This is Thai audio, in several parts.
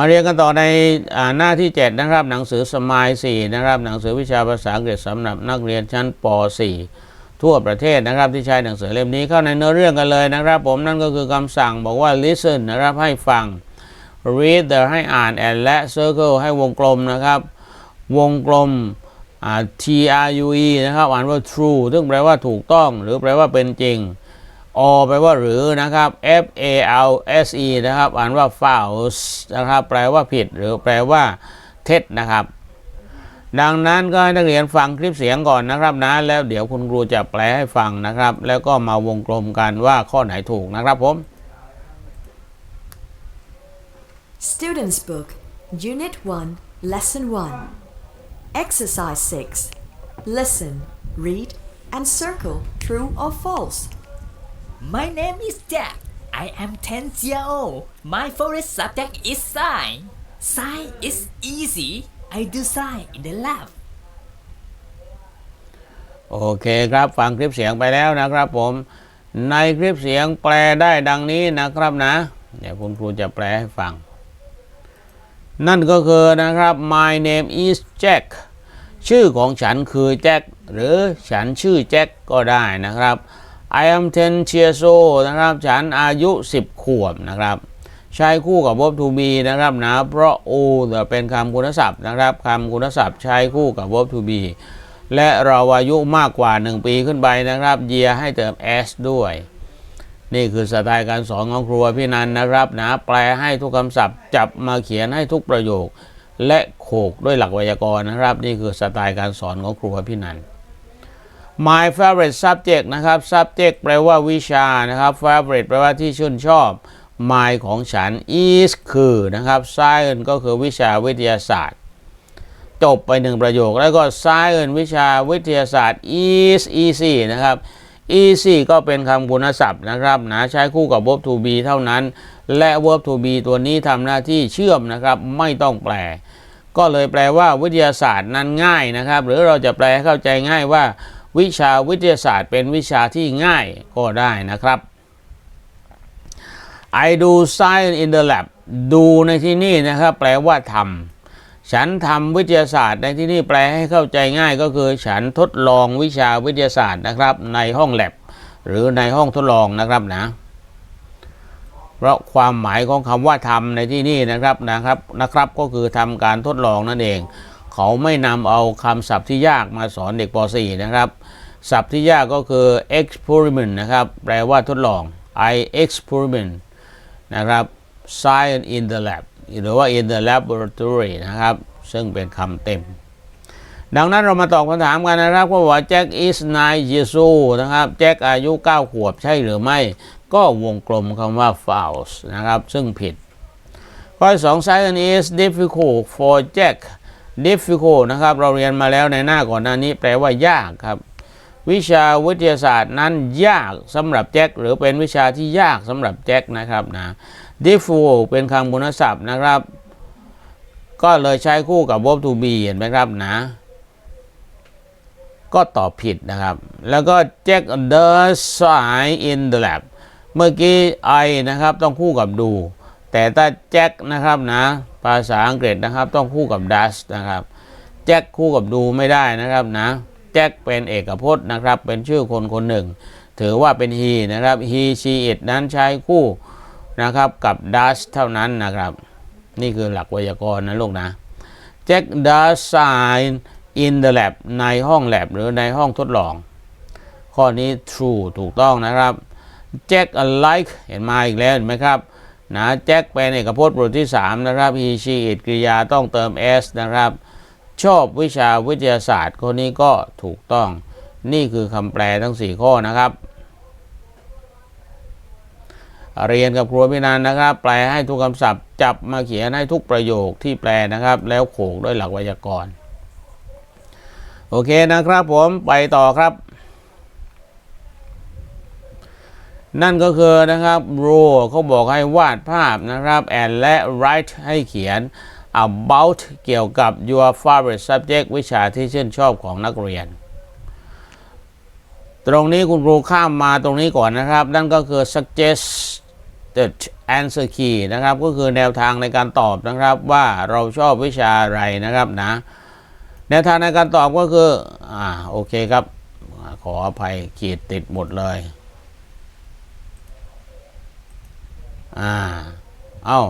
มาเรียนกันต่อในอหน้าที่ 7 นะครับ หนังสือสมาย4นะครับ หนังสือวิชาภาษาอังกฤษสำหรับนักเรียนชั้นป .4 ทั่วประเทศนะครับที่ใช้หนังสือเล่มนี้เข้าในเนื้อเรื่องกันเลยนะครับ ผมนั่นก็คือคำสั่งบอกว่า listen นะครับให้ฟัง read ให้อ่าน and และ circle ให้วงกลมนะครับ วงกลม T R U E นะครับ อ่านว่า true ซึ่งแปลว่าถูกต้อง หรือแปลว่าเป็นจริง อแปลว่าหรือนะครับ F A L S E นะครับอ่านว่า false นะครับ แปลว่าผิดหรือแปลว่าเท็จนะครับ ดังนั้นก็ให้นักเรียนฟังคลิปเสียงก่อนนะครับนะ แล้วเดี๋ยวคุณครูจะแปลให้ฟังนะครับ แล้วก็มาวงกลมกันว่าข้อไหนถูกนะครับผม Students Book, Unit 1, Lesson 1. Exercise 6. Listen, read, and circle true or false. My name is Jack. I am 10 years old. My favorite subject is science. Science is easy. I do science in the lab. โอเคครับ ฟังคลิปเสียงไปแล้วนะครับผม ในคลิปเสียงแปลได้ดังนี้นะครับนะ เดี๋ยวคุณครูจะแปลให้ฟัง นั่นก็คือนะครับ my name is Jack ชื่อของฉันคือแจ็คหรือฉันชื่อแจ็คก็ได้นะครับ I am 10 years old นะครับ ฉันอายุ 10 ขวบนะครับ ใช้คู่กับ verb to be นะครับนะ เพราะ o เป็นคำคุณศัพท์นะครับคำคุณศัพท์ใช้คู่กับ verb to be และเราอายุมากกว่า 1 ปีขึ้นไปนะครับ year ให้เติม s ด้วย นี่คือสไตล์การสอนของครูพี่นันนะครับนะแปลให้ทุกคำศัพท์ จับมาเขียนให้ทุกประโยค และโขกด้วยหลักไวยากรณ์นะครับ นี่คือสไตล์การสอนของครูพี่นัน My favorite subject นะครับ subject แปลว่าวิชานะครับ favorite แปลว่าที่ชื่นชอบ my ของฉัน is คือนะครับ science ก็คือวิชาวิทยาศาสตร์ จบไปหนึ่งประโยค แล้วก็ science วิชาวิทยาศาสตร์ is easy นะครับ easy ก็เป็นคำคุณศัพท์นะครับนะใช้คู่กับ verb to be เท่านั้น และ verb to be ตัวนี้ทำหน้าที่เชื่อมนะครับ ไม่ต้องแปล ก็เลยแปลว่าวิทยาศาสตร์นั้นง่ายนะครับ หรือเราจะแปลเข้าใจง่ายว่า วิชาวิทยาศาสตร์เป็นวิชาที่ง่ายก็ได้นะครับ I do science in the lab ดูในที่นี่นะครับ แปลว่าทำฉันทำวิทยาศาสตร์ในที่นี่แปลให้เข้าใจง่ายก็คือ ฉันทดลองวิชาวิทยาศาสตร์นะครับ ในห้องแลบหรือในห้องทดลองนะครับนะเพราะความหมายของคำว่าทำในที่นี่นะครับนะครับนะครับ ก็คือทำการทดลองนั่นเอง เขาไม่นำเอาคำศัพท์ที่ยากมาสอนเด็กป .4 นะครับศัพท์ที่ยากก็คือ experiment นะครับ แปลว่าทดลอง I experiment นะครับ science in the lab หรือว่า in the laboratory นะครับ ซึ่งเป็นคำเต็ม ดังนั้นเรามาตอบคำถามกันนะครับว่าแจ็ค is nine years old นะครับ แจ็คอายุ 9 ขวบใช่หรือไม่ ก็วงกลมคำว่า false นะครับ ซึ่งผิดข้อสอง science is difficult for Jack difficult นะครับ เราเรียนมาแล้วในหน้าก่อนหน้านี้ แปลว่ายากครับ วิชาวิทยาศาสตร์นั้นยากสำหรับแจ็คหรือเป็นวิชาที่ยากสำหรับแจ็คนะครับนะ difficult เป็นคำคุณศัพท์นะครับ ก็เลยใช้คู่กับ verb to be เห็นไหมครับนะ ก็ตอบผิดนะครับ แล้วก็ Jack does science in the lab เมื่อกี้ I นะครับต้องคู่กับดู แต่ถ้า Jack นะครับนะาษาอังกฤษนะครับ ต้องคู่กับ does นะครับ Jack คู่กับดูไม่ได้นะครับนะ Jack เป็นเอกพจน์นะครับ เป็นชื่อคนคนหนึ่ง ถือว่าเป็น he นะครับ he she it นั้นใช้คู่นะครับกับ does เท่านั้นนะครับ นี่คือหลักไวยากรณ์นะลูกนะ Jack does science in the lab ในห้อง lab หรือในห้องทดลอง ข้อนี้ true ถูกต้องนะครับ Jack like เห็นมาอีกแล้วเห็นไหมครับ นะ Jack เป็นเอกพจน์บทที่ 3 นะครับ he she it กริยาต้องเติม s นะครับ ชอบวิชาวิทยาศาสตร์ข้อนี้ก็ถูกต้อง นี่คือคำแปลทั้ง 4 ข้อนะครับ เรียนกับครูพินันนะครับ แปลให้ทุกคำศัพท์ จับมาเขียนให้ทุกประโยคที่แปลนะครับ แล้วโขกด้วยหลักไวยากรณ์โอเคนะครับผมไปต่อครับ นั่นก็คือนะครับรูเขาบอกให้วาดภาพนะครับ and และ write ให้เขียน about เกี่ยวกับ your favorite subject วิชาที่ชื่นชอบของนักเรียน ตรงนี้คุณครูข้ามมาตรงนี้ก่อนนะครับ นั่นก็คือ suggest the answer key นะครับ ก็คือแนวทางในการตอบนะครับว่าเราชอบวิชาอะไรนะครับนะ แนวทางในการตอบก็คือ อ่า โอเคครับ ขออภัยขีดติดหมดเลย อ่า เอ้า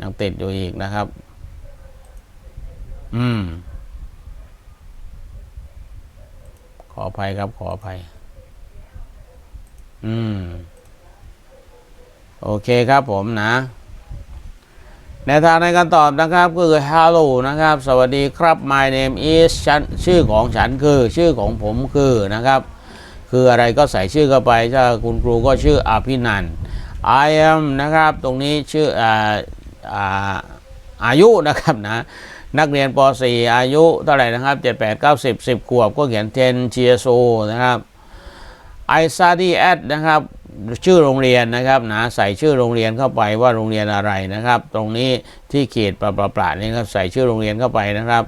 ยังติดอยู่อีกนะครับ อืม ขออภัยครับ ขออภัย อืม โอเคครับผมนะแนวทางในการตอบนะครับก็คือ hello นะครับ สวัสดีครับ my name is ฉันชื่อของฉันคือชื่อของผมคือนะครับ คืออะไรก็ใส่ชื่อเข้าไปถ้าคุณครูก็ชื่ออภินันท์ I am นะครับตรงนี้ชื่ออ่าอ่าอายุนะครับนะนักเรียนป .4 อายุเท่าไหร่นะครับ7 8 9 10 10ขวบก็เขียน 10 years old นะครับ I study at นะครับชื่อโรงเรียนนะครับนะใส่ชื่อโรงเรียนเข้าไปว่าโรงเรียนอะไรนะครับ ตรงนี้ที่เขีดประประๆนี่ครับใส่ชื่อโรงเรียนเข้าไปนะครับ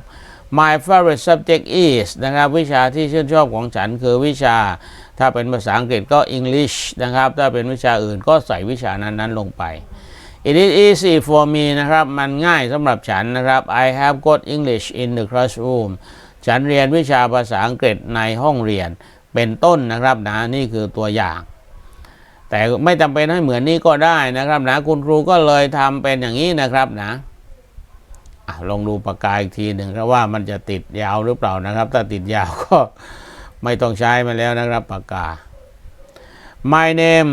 My favorite subject is นะครับวิชาที่ชื่นชอบของฉันคือวิชา ถ้าเป็นภาษาอังกฤษก็ English นะครับ ถ้าเป็นวิชาอื่นก็ใส่วิชานั้นๆลงไป It is easy for me นะครับ มันง่ายสำหรับฉันนะครับ I have got English in the classroom ฉันเรียนวิชาภาษาอังกฤษในห้องเรียนเป็นต้นนะครับนะนี่คือตัวอย่าง แต่ไม่จำเป็นให้เหมือนนี้ก็ได้นะครับนะคุณครูก็เลยทำเป็นอย่างนี้นะครับนะลองดูปากกาอีกทีหนึ่งครับว่ามันจะติดยาวหรือเปล่านะครับ ถ้าติดยาวก็ ไม่ต้องใช้มาแล้วนะครับปากกา My name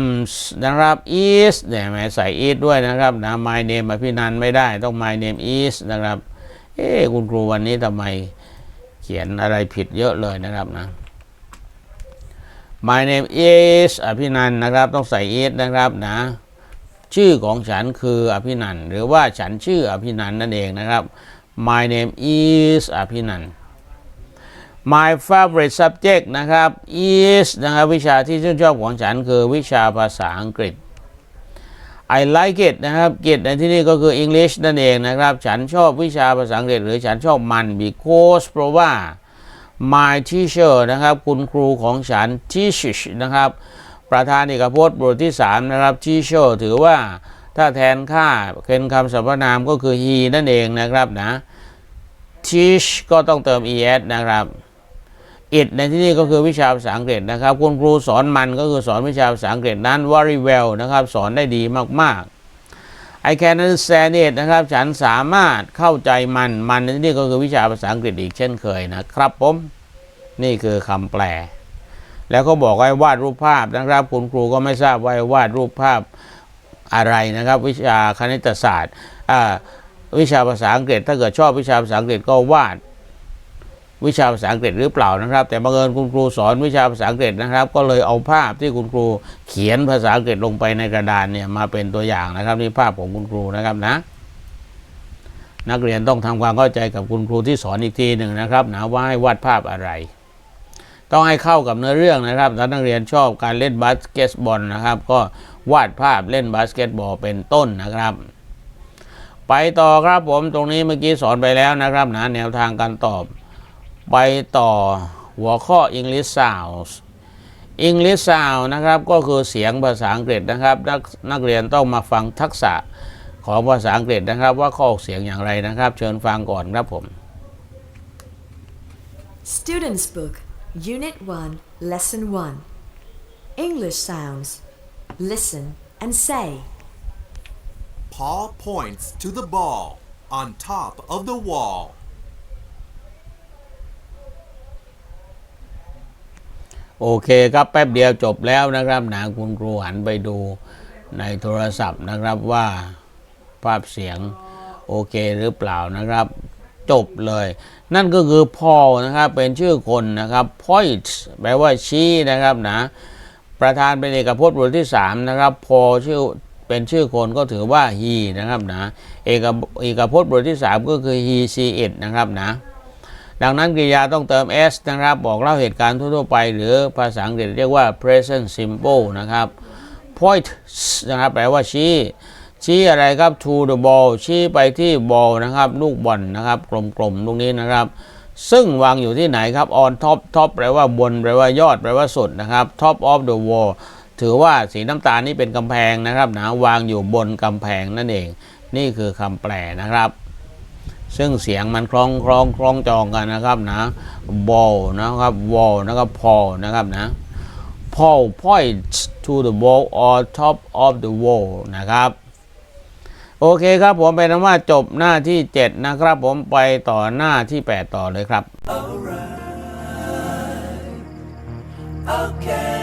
นะครับ is เนี่ยแหมใส่ is ด้วยนะครับนะ My name อภินันไม่ได้ต้อง My name is นะครับ เอ๊คุณครูวันนี้ทำไมเขียนอะไรผิดเยอะเลยนะครับนะ My name is อภินันนะครับต้องใส่ is นะครับนะชื่อของฉันคืออภินันหรือว่าฉันชื่ออภินันนั่นเองนะครับ My name is อภินัน My favorite subject นะครับ is นะครับวิชาที่ชื่นชอบของฉันคือวิชาภาษาอังกฤษ I like it นะครับ it ในที่นี้ก็คือ English นั่นเองนะครับ ฉันชอบวิชาภาษาอังกฤษ หรือฉันชอบมัน because เพราะว่า my teacher นะครับ คุณครูของฉัน teaches นะครับ ประธานเอกพจน์บทที่ 3 นะครับ teacher ถือว่าถ้าแทนค่าเป็นคำสรรพนามก็คือ he นั่นเองนะครับนะ teach ก็ต้องเติม es นะครับ it ในที่นี้ก็คือวิชาภาษาอังกฤษนะครับ คุณครูสอนมันก็คือสอนวิชาภาษาอังกฤษนั้น very well นะครับ สอนได้ดีมาก ๆ I can understand it นะครับ ฉันสามารถเข้าใจมัน มันในที่นี้ก็คือวิชาภาษาอังกฤษอีกเช่นเคยนะครับผม นี่คือคำแปล แล้วก็บอกไว้วาดรูปภาพนะครับ คุณครูก็ไม่ทราบว่าวาดรูปภาพอะไรนะครับ วิชาคณิตศาสตร์วิชาภาษาอังกฤษ ถ้าเกิดชอบวิชาภาษาอังกฤษก็วาด วิชาภาษาอังกฤษหรือเปล่านะครับ แต่บังเอิญคุณครูสอนวิชาภาษาอังกฤษนะครับ ก็เลยเอาภาพที่คุณครูเขียนภาษาอังกฤษลงไปในกระดานเนี่ยมาเป็นตัวอย่างนะครับนี่ภาพของคุณครูนะครับนะ นักเรียนต้องทำความเข้าใจกับคุณครูที่สอนอีกทีหนึ่งนะครับนะว่าให้วาดภาพอะไรต้องให้เข้ากับเนื้อเรื่องนะครับถ้านักเรียนชอบการเล่นบาสเกตบอลนะครับ ก็วาดภาพเล่นบาสเกตบอลเป็นต้นนะครับ ไปต่อครับผมตรงนี้เมื่อกี้สอนไปแล้วนะครับนะแนวทางการตอบ ไปต่อหัวข้อ English Sounds English Sound นะครับก็คือเสียงภาษาอังกฤษนะครับนักนักเรียนต้องมาฟังทักษะของภาษาอังกฤษนะครับ ว่าข้อออกเสียงอย่างไรนะครับ เชิญฟังก่อนครับผม Students Book, Unit 1, Lesson 1. English sounds. Listen and say. Paul points to the ball on top of the wall. โอเคครับแป๊บเดียวจบแล้วนะครับนะคุณครูหันไปดูในโทรศัพท์นะครับว่าภาพเสียงโอเคหรือเปล่านะครับ จบเลย นั่นก็คือ Paul นะครับเป็นชื่อคนนะครับ point แปลว่าชี้นะครับนะประธานเป็นเอกพจน์บทที่ 3 นะครับ Paul ชื่อเป็นชื่อคนก็ถือว่า he นะครับนะเอกเอกพจน์บทที่ 3 ก็คือ he she it นะครับนะ ดังนั้นกริยาต้องเติม s นะครับ บอกเล่าเหตุการณ์ทั่วๆไป หรือภาษาอังกฤษเรียกว่า present simple นะครับ point นะครับแปลว่าชี้ ชี้อะไรครับ to the ball ชี้ไปที่ ball นะครับ ลูกบอลนะครับ กลมๆลูกนี้นะครับ ซึ่งวางอยู่ที่ไหนครับ on top top แปลว่าบน แปลว่ายอด แปลว่าสุดนะครับ top of the wall ถือว่าสีน้ำตาลนี่เป็นกำแพงนะครับนะวางอยู่บนกำแพงนั่นเอง นี่คือคำแปลนะครับ ซึ่งเสียงมันคล้องคล้องคล้องจองกันนะครับนะ ball นะครับ wall นะครับ Paul นะครับนะ Paul points to the wall or top of the wall นะครับ โอเคครับผมเป็นว่าจบหน้าที่ 7 นะครับ ผมไปต่อหน้าที่ 8 ต่อเลยครับ Okay.